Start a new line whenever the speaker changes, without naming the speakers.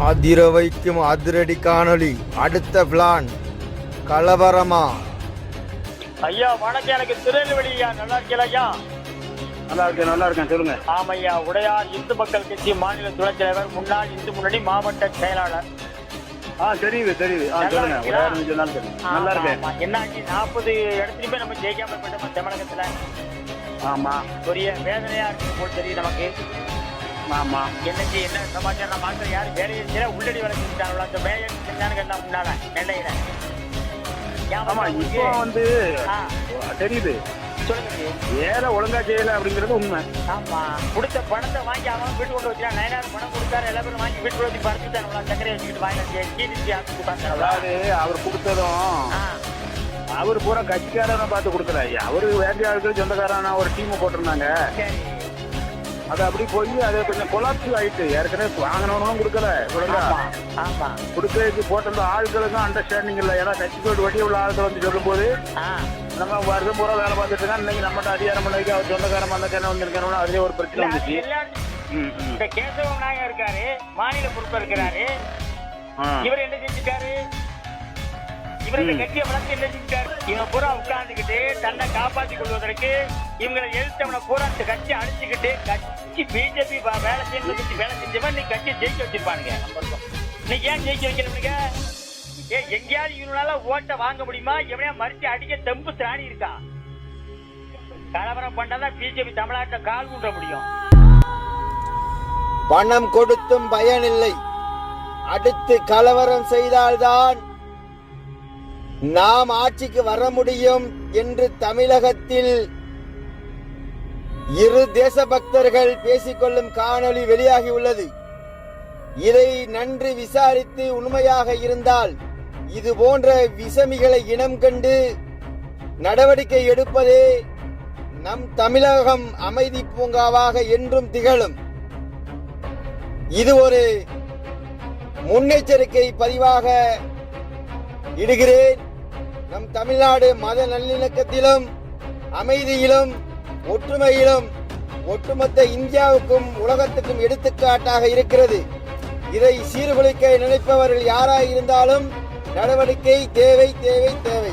அதிர வைக்கும் அதிரடி காணொளி. அடுத்த பிளான் கலவரமா?
ஐயா வணக்கம். எனக்கு திருநெல்வேலி ஐயா நல்லா இருக்கீங்களா ஐயா?
நல்லா இருக்கேன் நல்லா இருக்கேன். சொல்லுங்க.
ஆமையா உடையார் இந்து மக்கள் கட்சி மாநில துணைத் தலைவர் முன்னாள் இந்து முன்னணி மாவட்ட செயலாளர்.
ஆ தெரியுது தெரியுது. ஆ சொல்லுங்க. நாள் தெரியும் நல்லா இருக்கேன்.
ஆமா, என்னாச்சு நாற்பது இடத்துலயுமே நம்ம ஜெயிக்காம போயிட்டோம் தமிழகத்துல.
ஆமா.
பெரிய வேதனையா இருக்கு போல் தெரியும் நமக்கு.
ஆமா.
என்னச்சு என்ன சமாச்சாரம் மக்கள் யாரும் வேலையை செய்யல உள்ளடி வேலை செஞ்சுட்டாங்களோ? அந்த மேயர் செஞ்சானு கேட்டா முன்னால? நெல்லையில.
ஆமா இப்போ? வந்து தெரியுது. வேலை ஒழுங்கா செய்யல அப்படிங்கிறது உண்மை.
ஆமா. கொடுத்த பணத்தை வாங்கி அவன் வீட்டு கொண்டு வச்சான் நயனார் பணம் கொடுத்தாரு எல்லா பேரும் வாங்கி வீட்டு வச்சு படுத்துட்டாங்களா சக்கரை வச்சுக்கிட்டு வாங்கி ஆக்கி கொடுத்தாங்களா
அதாவது அவர் கொடுத்ததும் அவர் பூரா கட்சிக்காரனை பார்த்து கொடுக்கல. அவரு வேண்டிய ஆளுக்கு சொந்தக்காரனா ஒரு டீம் போட்டிருந்தாங்க. அது அப்படி போய் அது கொஞ்சம் கொலாப்ஸ் ஆயிட்டு ஏற்கனவே வாங்கினவனும் கொடுக்கல ஒழுங்கா
ஆமா
கொடுக்கறதுக்கு போட்டிருந்த ஆட்களுக்கும் அண்டர்ஸ்டாண்டிங் இல்லை. ஏன்னா கட்சிக்கு வட்டி உள்ள ஆட்கள் வந்து சொல்லும்போது நம்ம வருஷம் பூரா வேலை பார்த்துட்டு இருக்கோம் இன்னைக்கு நம்மகிட்ட அதிகாரம் பண்ண வைக்க அவர் சொந்தக்காரன் மந்தக்காரன் வந்திருக்காரு அதுலயே ஒரு பிரச்சனை வந்துச்சு.
இந்த கேசவ நாயர் இருக்காரு. மாநில பொறுப்பு இருக்கிறாரு. இவர் என்ன செஞ்சுட்டாரு? இவர் இந்த
ம்.
கட்சியை வளர்த்து என்ன செஞ்சுட்டாரு இவன் பூரா உட்கார்ந்துக்கிட்டு தன்னை காப்பாற்றிக் கொள்வதற்கு இவங்களை எழுத்தவனை பூரா கட்சி அழிச்சுக்கிட்டு கட்சி பிஜேபி வேலை கட்சி வேலை செஞ்சவன் நீ கட்சியை ஜெயிக்க வச்சிருப்பானுங்க. நீ ஏன் ஜெயிக்க வைக்கிறவனுங்க ஏ எங்கேயாவது இவனால ஓட்டை வாங்க முடியுமா? எவனையா மறிச்சு அடிக்க தெம்பு திராணி இருக்கா? கலவரம் பண்ணாதான் பிஜேபி தமிழ்நாட்டை கால் ஊன்ற முடியும்.
பணம் கொடுத்தும் பயனில்லை. அடுத்து கலவரம் செய்தால்தான் நாம் ஆட்சிக்கு வர முடியும் என்று தமிழகத்தில் இரு தேசபக்தர்கள் பேசிக்கொள்ளும் காணொளி வெளியாகி உள்ளது. இதை நன்றி விசாரித்து உண்மையாக இருந்தால் இது போன்ற விசமிகளை இனம் கண்டு நடவடிக்கை எடுப்பதே நம் தமிழகம் அமைதி பூங்காவாக என்றும் திகழும். இது ஒரு முன்னெச்சரிக்கை பதிவாக இடுகிறேன். நம் தமிழ்நாடு மத நல்லிணக்கத்திலும் அமைதியிலும் ஒற்றுமையிலும் ஒட்டுமொத்த இந்தியாவுக்கும் உலகத்துக்கும் எடுத்துக்காட்டாக இருக்கிறது. இதை சீர்குலைக்க நினைப்பவர்கள் யாராக இருந்தாலும் நடவடிக்கை தேவை தேவை தேவை.